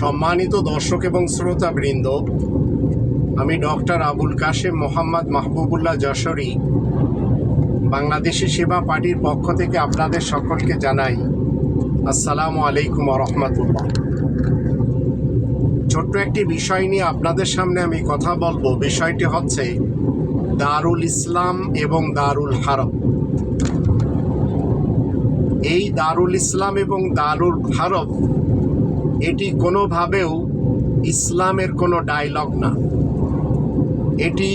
সম্মানিত দর্শক এবং শ্রোতাবৃন্দ, আমি ডক্টর আবুল কাশেম মোহাম্মদ মাহবুবুল্লাহ যশোরী, বাংলাদেশি সেবা পার্টির পক্ষ থেকে আপনাদের সকলকে জানাই আসসালামু আলাইকুম রহমতুল্লাহ। ছোট্ট একটি বিষয় নিয়ে আপনাদের সামনে আমি কথা বলব। বিষয়টি হচ্ছে দারুল ইসলাম এবং দারুল হারব এই দারুল ইসলাম এবং দারুল হারব এটি কোনোভাবেও ইসলামের কোনো ডায়লগ না। এটি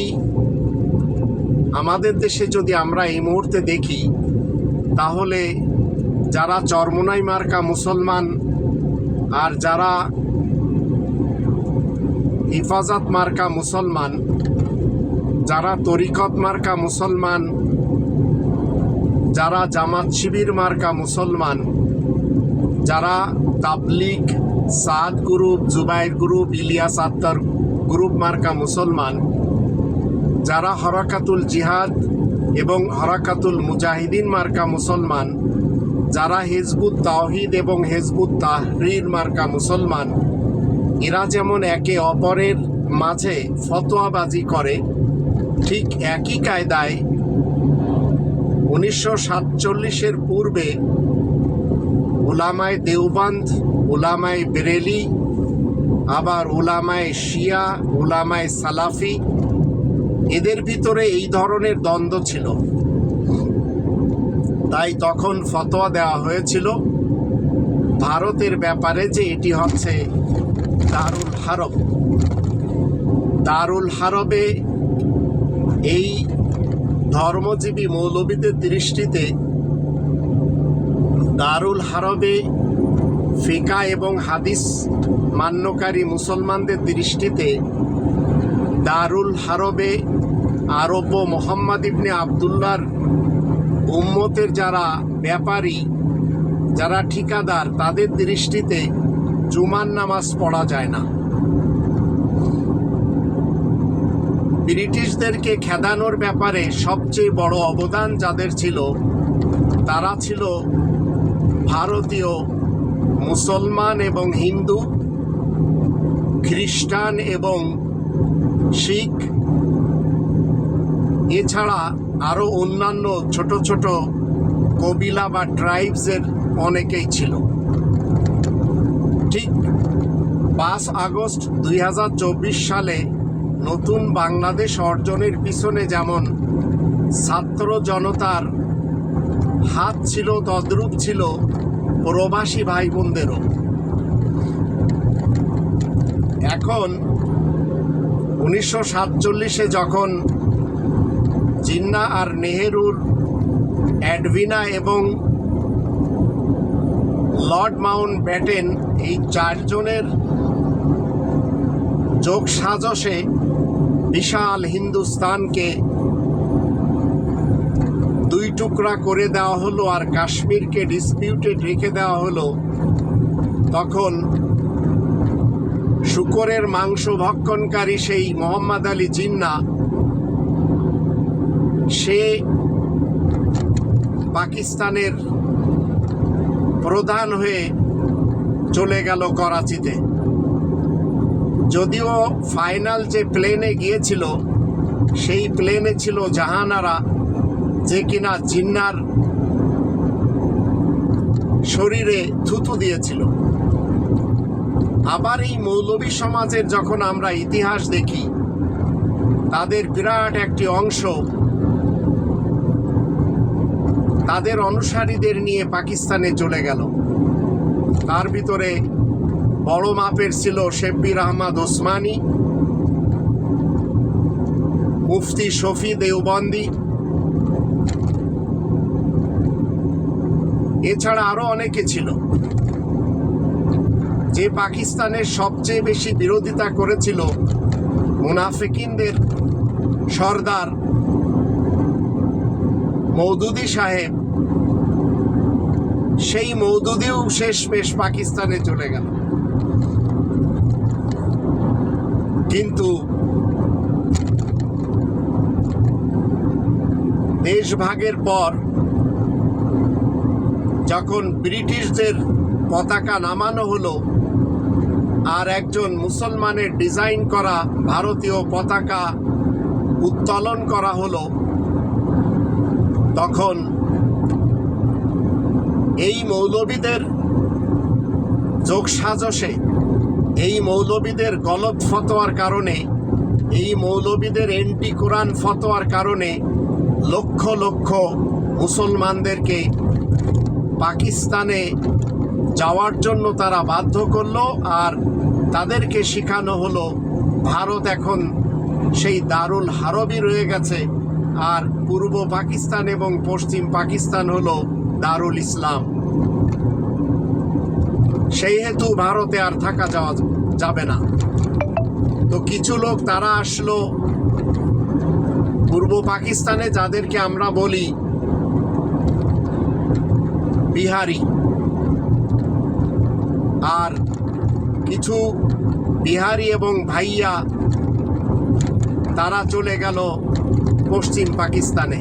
আমাদের দেশে যদি আমরা এই মুহূর্তে দেখি, তাহলে যারা চরমোনাই মার্কা মুসলমান আর যারা হিফাজত মার্কা মুসলমান, যারা তরিকত মার্কা মুসলমান, যারা জামাত শিবির মার্কা মুসলমান, যারা তাবলিক সাদ গ্রুপ, জুবাইর গ্রুপ, ইলিয়াস আত্মার গ্রুপ মার্কা মুসলমান, যারা হরাকাতুল জিহাদ এবং হরাকাতুল মুজাহিদিন মার্কা মুসলমান, যারা হেজবুত তাওহিদ এবং হেজবুত তাহরির মার্কা মুসলমান, এরা যেমন একে অপরের মাঝে ফতোয়াবাজি করে, ঠিক একই কায়দায় উনিশশো সাতচল্লিশের পূর্বে ওলামায় দেওবান্ধ ওলামায় বেরেলি, আবার ওলামায় শিয়া, ওলামায় সালাফি। এদের ভিতরে এই ধরনের দ্বন্দ্ব ছিল। তাই তখন ফতোয়া দেওয়া হয়েছিল ভারতের ব্যাপারে যে এটি হচ্ছে দারুল হারব। দারুল হারবে এই ধর্মজীবী মৌলবীদের দৃষ্টিতে দারুল হারবে ফিকা এবং হাদিস মান্যকারী মুসলমানদের দৃষ্টিতে দারুল হারবে আরব মোহাম্মদ ইবনে আবদুল্লার উম্মতের যারা ব্যাপারী, যারা ঠিকাদার, তাদের দৃষ্টিতে জুমার নামাজ পড়া যায় না। ব্রিটিশদেরকে খেদানোর ব্যাপারে সবচেয়ে বড় অবদান যাদের ছিল, তারা ছিল ভারতীয়, মুসলমান এবং হিন্দু, খ্রিস্টান এবং শিখ, এছাড়া আরও অন্যান্য ছোট ছোট কবিলা বা ট্রাইবসের অনেকেই ছিল। ঠিক পাঁচ আগস্ট দুই হাজার চব্বিশ সালে নতুন বাংলাদেশ অর্জনের পিছনে যেমন ছাত্র জনতার হাত ছিল, তদ্রূপ ছিল প্রবাসী ভাই বোনদেরও এখন উনিশশো সাতচল্লিশে যখন জিন্না আর নেহেরুর অ্যাডভিনা এবং লর্ড মাউন্ট ব্যাটেন এই চারজনের যোগ সাজসে বিশাল হিন্দুস্তানকে টুকরা করে দেওয়া হলো আর কাশ্মীরকে ডিসপিউটেড রেখে দেওয়া হলো। তখন শুকরের মাংস ভক্ষণকারী সেই মোহাম্মদ আলী জিন্না, সে পাকিস্তানের প্রধান হয়ে চলে গেল করাচিতে। যদিও ফাইনাল যে প্লেনে গিয়েছিল, সেই প্লেনে ছিল জাহানারা যে কিনা জিন্নার শরীরে থুতু দিয়েছিল। আবার এই মৌলবী সমাজের যখন আমরা ইতিহাস দেখি, তাদের বিরাট একটি অংশ তাদের অনুসারীদের নিয়ে পাকিস্তানে চলে গেল। তার ভিতরে বড় মাপের ছিল শেব্বির আহমদ ওসমানী, মুফতি শফি দেওবন্দি এছাড়া আরও অনেকে ছিল। যে পাকিস্তানের সবচেয়ে বেশি বিরোধিতা করেছিল মুনাফিকিনদের সর্দার মৌদুদি সাহেব, সেই মৌদুদিও শেষমেশ পাকিস্তানে চলে গেল। কিন্তু দেশভাগের পর যখন ব্রিটিশদের পতাকা নামানো হলো আর একজন মুসলমানের ডিজাইন করা ভারতীয় পতাকা উত্তোলন করা হলো, তখন এই মৌলবীদের যোগসাজশে, এই মৌলবীদের গলত ফতোয়ার কারণে, এই মৌলবীদের এন্টি কোরআন ফতোয়ার কারণে লক্ষ লক্ষ মুসলমানদেরকে পাকিস্তানে যাওয়ার জন্য তারা বাধ্য করল আর তাদেরকে শেখানো হলো, ভারত এখন সেই দারুল হারবি রয়ে গেছে। আর পূর্ব পাকিস্তান এবং পশ্চিম পাকিস্তান হলো দারুল ইসলাম। সেই হেতু ভারতে আর থাকা যাওয়া যাবে না। তো কিছু লোক তারা আসলো পূর্ব পাকিস্তানে, যাদেরকে আমরা বলি বিহারি। আর কিছু বিহারি এবং ভাইয়া, তারা চলে গেল পশ্চিম পাকিস্তানে।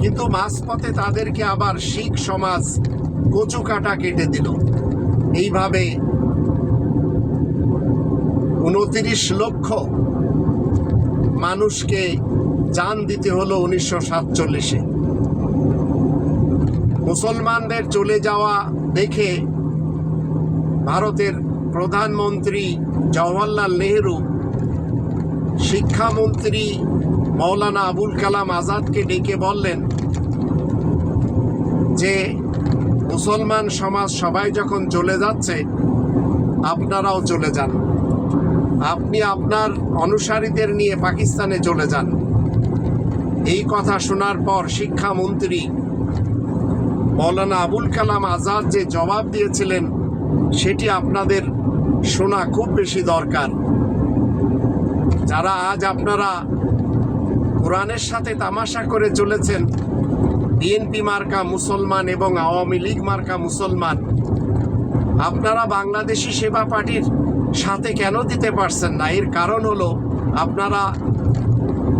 কিন্তু মাঝপথে তাদেরকে আবার শিখ সমাজ কচু কাটা কেটে দিল। এইভাবে উনত্রিশ লক্ষ মানুষকে জান দিতে হলো উনিশশো সাতচল্লিশে। মুসলমানদের চলে যাওয়া দেখে ভারতের প্রধানমন্ত্রী জওয়াহরলাল নেহরু, শিক্ষামন্ত্রী মৌলানা আবুল কালাম আজাদকে ডেকে বললেন যে, মুসলমান সমাজ সবাই যখন চলে যাচ্ছে, আপনারাও চলে যান। আপনি আপনার অনুসারীদের নিয়ে পাকিস্তানে চলে যান। এই কথা শোনার পর শিক্ষামন্ত্রী মৌলানা আবুল কালাম আজাদ যে জবাব দিয়েছিলেন, সেটি আপনাদের শোনা খুব বেশি দরকার। যারা আজ আপনারা কোরআনের সাথে তামাশা করে চলেছেন, বিএনপি মার্কা মুসলমান এবং আওয়ামী লীগ মার্কা মুসলমান, আপনারা বাংলাদেশি সেবা পার্টির সাথে কেন দিতে পারছেন না? এর কারণ হলো, আপনারা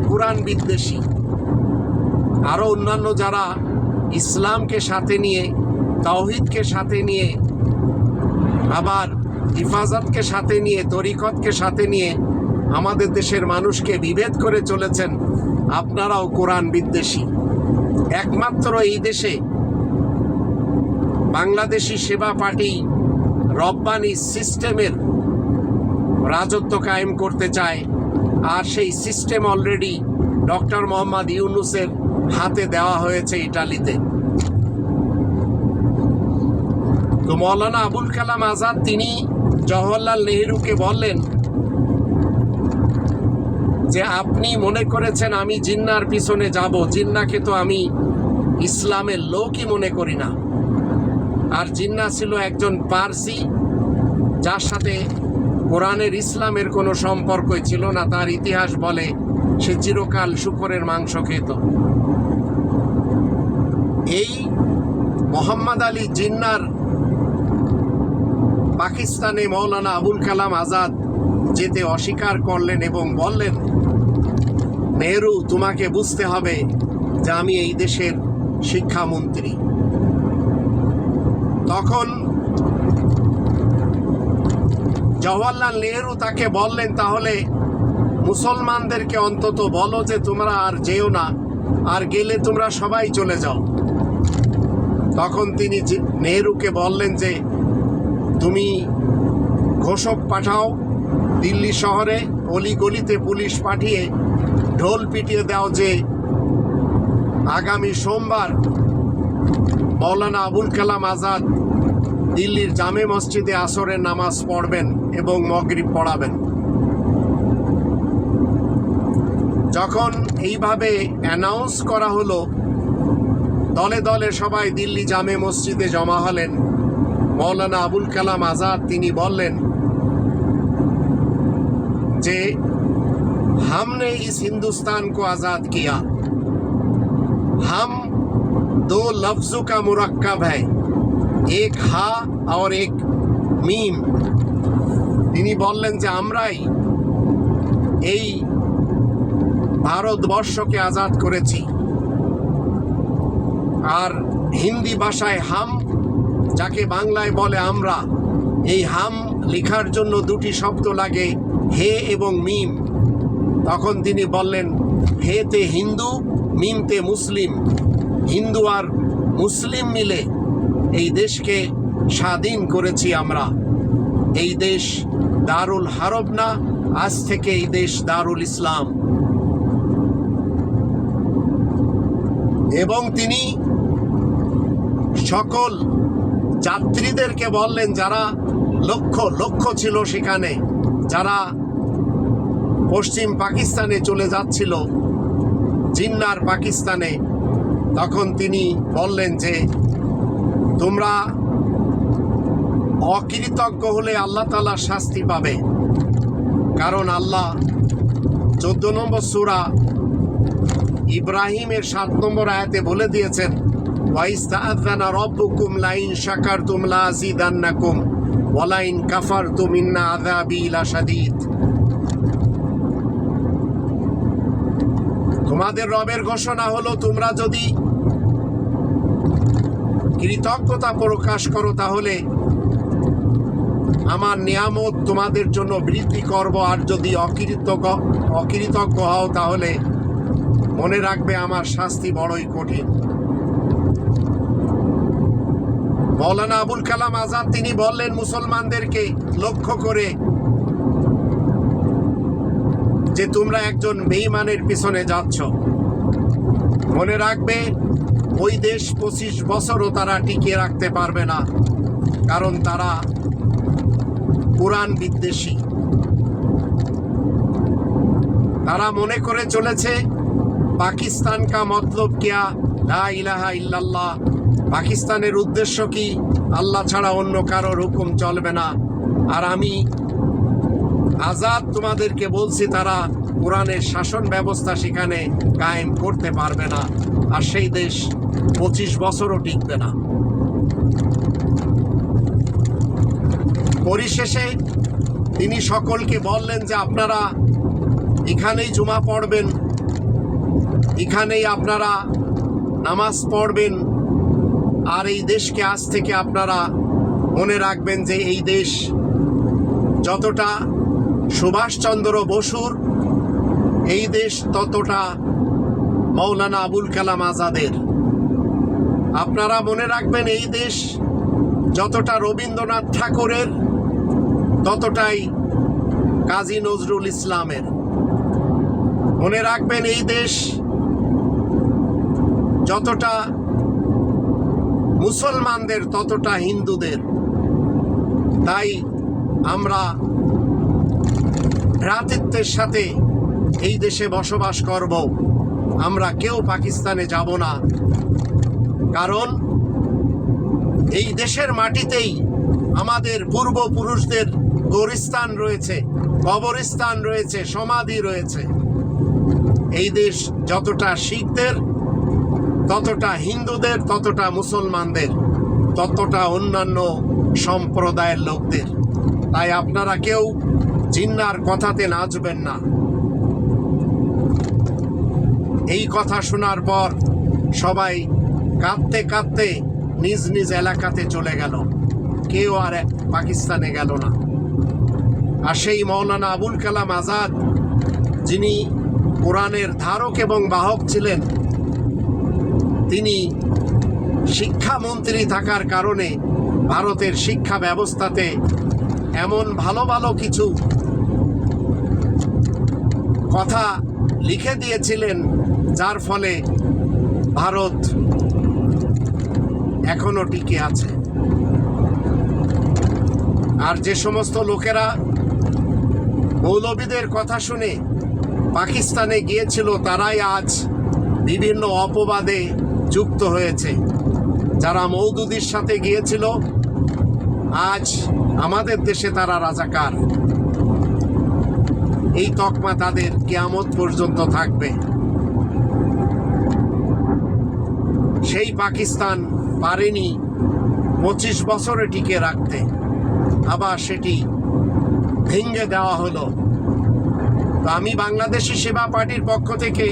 কোরআন বিদ্বেষী। আরও অন্যান্য যারা ইসলামকে সাথে নিয়ে, তাওহিদকে সাথে নিয়ে, আবার হিফাজতকে সাথে নিয়ে, তরিকতকে সাথে নিয়ে আমাদের দেশের মানুষকে বিভেদ করে চলেছেন আপনারাও কোরআন বিদ্বেষী। একমাত্র এই দেশে বাংলাদেশি সেবা পার্টি রব্বানি সিস্টেমের রাজত্ব কায়েম করতে চায়, আর সেই সিস্টেম অলরেডি ডক্টর মোহাম্মদ ইউনুসের হাতে দেওয়া হয়েছে ইটালিতে। তো মৌলানা আবুল কালাম আজাদ, তিনি জওহরলাল নেহরুকে বললেন যে, আপনি মনে করেছেন আমি জিন্নার পিছনে যাব। জিন্নাকে তো আমি ইসলামের লোকই মনে করি না। আর জিন্না ছিল একজন পার্সি, যার সাথে কোরআনের ইসলামের কোনো সম্পর্কই ছিল না। তার ইতিহাস বলে সে চিরকাল শুকরের মাংস খেত। এই মোহাম্মদ আলী জিন্নার পাকিস্তানে মৌলানা আবুল কালাম আজাদ যেতে অস্বীকার করলেন এবং বললেন নেহরু তোমাকে বুঝতে হবে যে আমি এই দেশের শিক্ষামন্ত্রী। তখন জওয়াহরলাল নেহরু তাকে বললেন, তাহলে মুসলমানদেরকে অন্তত বলো যে তোমরা আর যেও না, আর গেলে তোমরা সবাই চলে যাও। তখন তিনি নেহরুকে বললেন যে, তুমি ঘোষক পাঠাও, দিল্লি শহরে অলিগলিতে পুলিশ পাঠিয়ে ঢোল পিটিয়ে দাও যে আগামী সোমবার মৌলানা আবুল কালাম আজাদ দিল্লির জামে মসজিদে আসরের নামাজ পড়বেন এবং মগরিব পড়াবেন। যখন এইভাবে অ্যানাউন্স করা হলো দলে দলে সবাই দিল্লি জামে মসজিদে জমা হলেন মৌলানা আবুল কালাম আজাদ তিনি বললেন যে हमने इस हिंदुस्तान को आजाद किया हम दो लफ्जों का मुरक्कब है एक हा और एक মিম তিনি বললেন যে আমরাই এই ভারতবর্ষকে আজাদ করেছি। আর হিন্দি ভাষায় হাম, যাকে বাংলায় বলে আমরা, এই হাম লেখার জন্য দুটি শব্দ লাগে, হে এবং মিম। তখন তিনি বললেন হেতে হিন্দু মিমতে মুসলিম। হিন্দু আর মুসলিম মিলে এই দেশকে স্বাধীন করেছি আমরা। এই দেশ দারুল হারব না, আজ থেকে এই দেশ দারুল ইসলাম। এবং তিনি সকল যাত্রীদেরকে বললেন, যারা লক্ষ লক্ষ ছিল সেখানে, যারা পশ্চিম পাকিস্তানে চলে যাচ্ছিল, জিন্নার পাকিস্তানে, তখন তিনি বললেন যে, তোমরা অকৃতজ্ঞ হলে আল্লাহ তালা শাস্তি পাবে। কারণ আল্লাহ চোদ্দ নম্বর সুরা ইব্রাহিমের সাত নম্বর আয়াতে বলে দিয়েছেন ওয়াইস্তাআযানা রাব্বুকুম লাইন শাকারতুম লাযিদান্নাকুম ওয়ালাইন কাফারতুম ইন্না আযাবি লাশাদীদ তোমাদের রবের ঘোষণা হলো, তোমরা যদি কৃতজ্ঞতা প্রকাশ করো, তাহলে আমার নিয়ামত তোমাদের জন্য বৃদ্ধি করব, আর যদি অকৃতজ্ঞ অকৃতজ্ঞ হও, তাহলে মনে রাখবে আমার শাস্তি বড়ই কঠিন। মৌলানা আবুল কালাম আজাদ, তিনি বললেন, মুসলমানদেরকে লক্ষ্য করে যে তোমরা একজন বেঈমানের পিছনে যাচ্ছ। মনে রাখবে, ওই দেশ পঁচিশ বছরও তারা টিকিয়ে রাখতে পারবে না, কারণ তারা কোরআন বিদ্বেষী। তারা মনে করে চলেছে পাকিস্তান কা মতলব কিয়া? লা ইলাহা ইল্লাল্লাহ। পাকিস্তানের উদ্দেশ্য কি? আল্লাহ ছাড়া অন্য কারোর হুকুম চলবে না। আর আমি আজাদ তোমাদেরকে বলছি, তারা কোরআনের শাসন ব্যবস্থা সেখানে কায়েম করতে পারবে না। আর সেই দেশ পঁচিশ বছরও টিকবে না। পরিশেষে তিনি সকলকে বললেন যে, আপনারা এখানেই জুমা পড়বেন। এখানেই আপনারা নামাজ পড়বেন। আর এই দেশকে আজ থেকে আপনারা মনে রাখবেন যে এই দেশ যতটা সুভাষচন্দ্র বসুর, এই দেশ ততটা মৌলানা আবুল কালাম আজাদের। আপনারা মনে রাখবেন এই দেশ যতটা রবীন্দ্রনাথ ঠাকুরের, ততটাই কাজী নজরুল ইসলামের। মনে রাখবেন এই দেশ যতটা মুসলমানদের, ততটা হিন্দুদের। তাই আমরা ভ্রাতৃত্বের সাথে এই দেশে বসবাস করব। আমরা কেউ পাকিস্তানে যাব না। কারণ এই দেশের মাটিতেই আমাদের পূর্বপুরুষদের গোরস্থান রয়েছে, কবরস্থান রয়েছে, সমাধি রয়েছে। এই দেশ যতটা শিখদের ততটা হিন্দুদের, ততটা মুসলমানদের, ততটা অন্যান্য সম্প্রদায়ের লোকদের। তাই আপনারা কেউ জিন্নার কথাতে নাচবেন না। এই কথা শোনার পর সবাই কাঁদতে কাঁদতে নিজ নিজ এলাকাতে চলে গেল। কেউ আর পাকিস্তানে গেল না। আর সেই মৌলানা আবুল কালাম আজাদ, যিনি কোরআনের ধারক এবং বাহক ছিলেন তিনি শিক্ষামন্ত্রী থাকার কারণে ভারতের শিক্ষা ব্যবস্থাতে এমন ভালো ভালো কিছু কথা লিখে দিয়েছিলেন, যার ফলে ভারত এখনও টিকে আছে। আর যে সমস্ত লোকেরা মৌলবীদের কথা শুনে পাকিস্তানে গিয়েছিল, তারাই আজ বিভিন্ন অপবাদে যুক্ত হয়েছে। যারা মৌদুদির সাথে গিয়েছিল, আজ আমাদের দেশে তারা রাজাকার। এই তকমা তাদের কেয়ামত পর্যন্ত থাকবে। সেই পাকিস্তান পারেনি পঁচিশ বছরে টিকে রাখতে। আবার সেটি ভেঙে দেওয়া হলো। তো আমি বাংলাদেশি সেবা পার্টির পক্ষ থেকে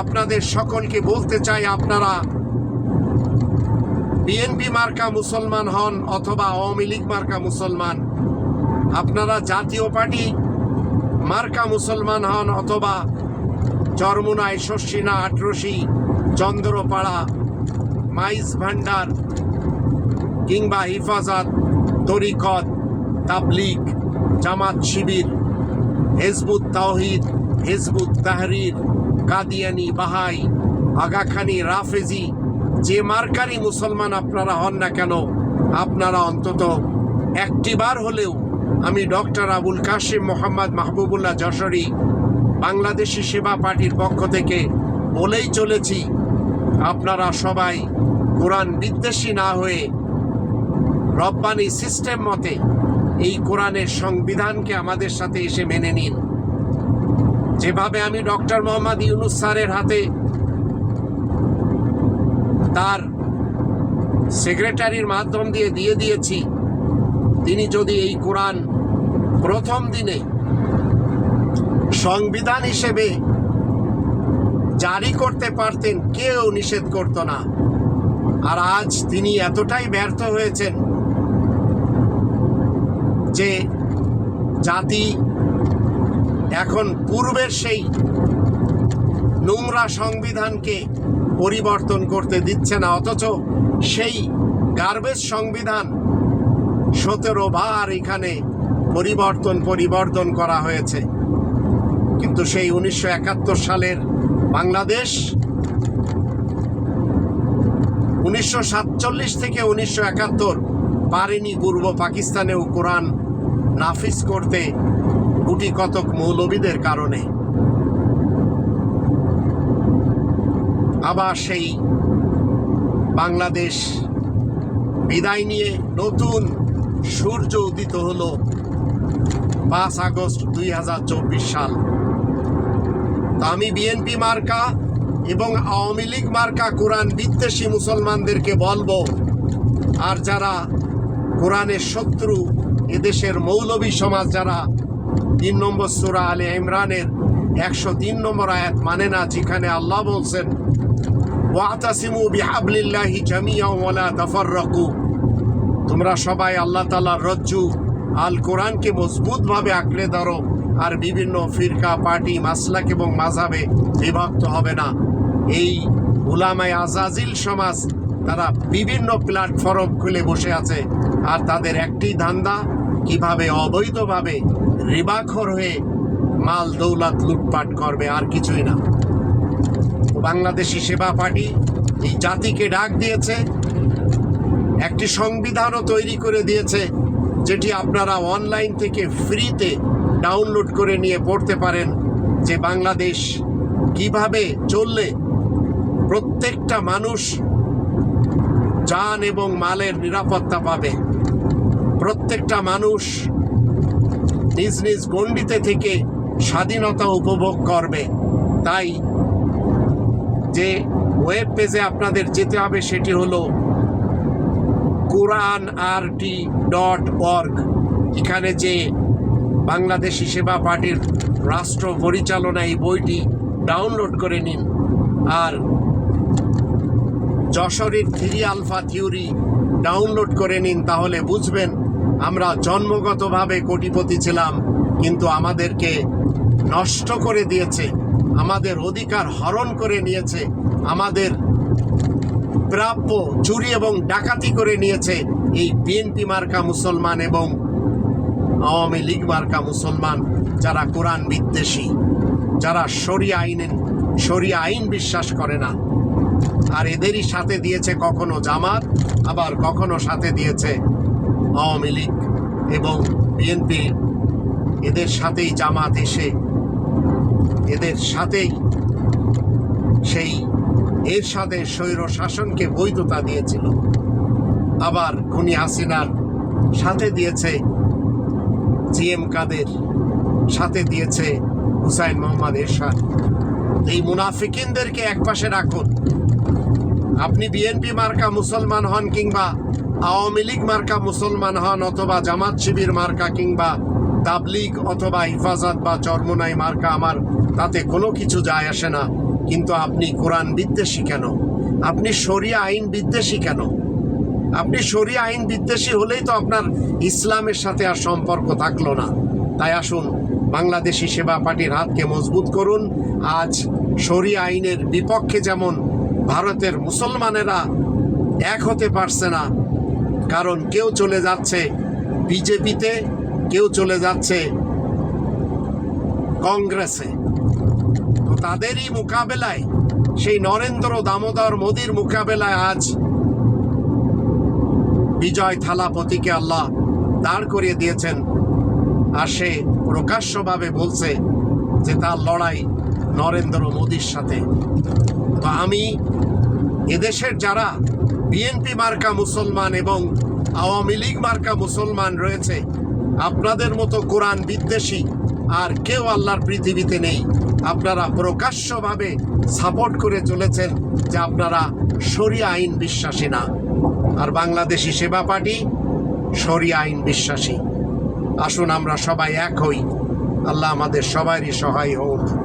আপনাদের সকলকে বলতে চাই, আপনারা বিএনপি মার্কা মুসলমান হন অথবা আওয়ামী লীগ মার্কা মুসলমান, আপনারা জাতীয় পার্টি মার্কা মুসলমান হন অথবা চরমুনায় শস্যিনা, আটরসি, চন্দ্রপাড়া, মাইজ ভান্ডার কিংবা হিফাজত, তরিকত, তাবলিগ, জামাত শিবির, হেজবুত তাওহিদ, হেজবুত তাহরির কাদিয়ানি বাহাই, আগাখানি, রাফেজি, যে মার্কারি মুসলমান আপনারা হন না কেন, আপনারা অন্তত একটিবার হলেও আমি ডক্টর আবুল কাশিম মোহাম্মদ মাহবুবুল্লাহ যশোরী বাংলাদেশি সেবা পার্টির পক্ষ থেকে বলেই চলেছি, আপনারা সবাই কোরআন বিদ্বেষী না হয়ে রব্বানি সিস্টেম মতে এই কোরআনের সংবিধানকে আমাদের সাথে এসে মেনে নিন। যেভাবে আমি ডক্টর মোহাম্মদ ইউনুস স্যারের হাতে তার সেক্রেটারির মাধ্যম দিয়ে দিয়ে দিয়েছি, তিনি যদি এই কোরআন প্রথম দিনে সংবিধান হিসেবে জারি করতে পারতেন, কেউ নিষেধ করত না। আর আজ তিনি এতটাই ব্যর্থ হয়েছেন যে জাতি এখন পূর্বের সেই নোংরা সংবিধানকে পরিবর্তন করতে দিচ্ছে না, অথচ সেই গার্বেজ সংবিধান সতেরো বার এখানে পরিবর্তন পরিবর্তন করা হয়েছে। কিন্তু সেই উনিশশো একাত্তর সালের বাংলাদেশ উনিশশো সাতচল্লিশ থেকে উনিশশো একাত্তর পারেনি পূর্ব পাকিস্তানেও কোরআন নাফিস করতে। গুটি কতক মৌলবীদের কারণে। আবার সেই বাংলাদেশ বিদায় নিয়ে নতুন সূর্য উদিত হলো পাঁচ আগস্ট দুই হাজার চব্বিশ সাল। তা আমি বিএনপি মার্কা এবং আওয়ামী লীগ মার্কা কোরআন বিদ্বেষী মুসলমানদেরকে বলব, আর যারা কোরআনের শত্রু, এদেশের মৌলবী সমাজ যারা তিন নম্বর সুরা আলে ইমরানের একশো তিন নম্বর আয়াত মানে না, যেখানে আল্লাহ বলছেন তোমরা সবাই আল্লাহ তাআলার রজ্জু আল কোরআনকে মজবুতভাবে আঁকড়ে ধরো, আর বিভিন্ন ফিরকা, পার্টি, মাসলাক এবং মাঝাবে বিভক্ত হবে না। এই উলামায় আজাজিল সমাজ, তারা বিভিন্ন প্ল্যাটফর্ম খুলে বসে আছে, আর তাদের একটি ধান্দা কীভাবে অবৈধভাবে রিবাখর হয়ে মাল দৌলত লুটপাট করবে, আর কিছুই না। বাংলাদেশি সেবা পার্টি এই জাতিকে ডাক দিয়েছে, একটি সংবিধানও তৈরি করে দিয়েছে, যেটি আপনারা অনলাইন থেকে ফ্রিতে ডাউনলোড করে নিয়ে পড়তে পারেন যে বাংলাদেশ কীভাবে চললে প্রত্যেকটা মানুষ যান এবং মালের নিরাপত্তা পাবে। প্রত্যেকটা মানুষ নিজ নিজ গণ্ডিতে থেকে স্বাধীনতা উপভোগ করবে। তাই যে ওয়েব পেজে আপনাদের যেতে হবে সেটি হলো কোরআন আর টি ডট অর্গ। এখানে যে বাংলাদেশি সেবা পার্টির রাষ্ট্র পরিচালনা এই বইটি ডাউনলোড করে নিন। আর যশোরের থ্রি আলফা থিওরি ডাউনলোড করে নিন, তাহলে বুঝবেন আমরা জন্মগতভাবে কোটিপতি ছিলাম, কিন্তু আমাদেরকে নষ্ট করে দিয়েছে, আমাদের অধিকার হরণ করে নিয়েছে, আমাদের প্রাপ্য চুরি এবং ডাকাতি করে নিয়েছে এই বিএনপি মার্কা মুসলমান এবং আওয়ামী লীগ মার্কা মুসলমান যারা কোরআন বিদ্বেষী, যারা শরিয়া আইনের, শরিয়া আইন বিশ্বাস করে না। আর এদেরই সাথে দিয়েছে কখনো জামাত, আবার কখনো সাথে দিয়েছে আওয়ামী লীগ এবং বিএনপি এদের সাথেই জামাত এসে এদের সাথেই সেই এর সাথে স্বৈর শাসনকে বৈধতা দিয়েছিল। আবার খুনি হাসিনার সাথে দিয়েছে জি এম কাদের, সাথে দিয়েছে হুসাইন মোহাম্মদ এরশাদ। এই মুনাফিকিনদেরকে একপাশে রাখুন। আপনি বিএনপি মার্কা মুসলমান হন কিংবা আওয়ামী লীগ মার্কা মুসলমান হন অথবা জামাত শিবির মার্কা কিংবা তাবলিগ অথবা হিফাজত বা চরমোনাই মার্কা, আমার তাতে কোনো কিছু যায় আসে না। কিন্তু আপনি কোরআন বিদ্বেষী কেন? আপনি শরিয়া আইন বিদ্বেষী কেন? আপনি শরীয় আইন বিদ্বেষী হলেই তো আপনার ইসলামের সাথে আর সম্পর্ক থাকল না। তাই আসুন, বাংলাদেশি সেবা পার্টির হাতকে মজবুত করুন। আজ শরীয় আইনের বিপক্ষে যেমন ভারতের মুসলমানেরা এক হতে পারছে না কারণ কেউ চলে যাচ্ছে বিজেপিতে, কেউ চলে যাচ্ছে কংগ্রেসে। তো তাদেরই মোকাবেলায়, সেই নরেন্দ্র দামোদর মোদির মোকাবেলায় আজ বিজয় থালাপতিকে আল্লাহ দাঁড় করিয়ে দিয়েছেন। আর সে প্রকাশ্যভাবে বলছে যে তার লড়াই নরেন্দ্র মোদির সাথে। তো আমি এদেশের যারা বিএনপি মার্কা মুসলমান এবং আওয়ামী লীগ মার্কা মুসলমান রয়েছে, আপনাদের মতো কোরআন বিদ্বেষী আর কেউ আল্লাহর পৃথিবীতে নেই। আপনারা প্রকাশ্যভাবে সাপোর্ট করে চলেছেন যে আপনারা শরিয়া আইন বিশ্বাসী না। আর বাংলাদেশি সেবা পার্টি শরিয়া আইন বিশ্বাসী। আসুন আমরা সবাই এক হই। আল্লাহ আমাদের সবারই সহায় হোক।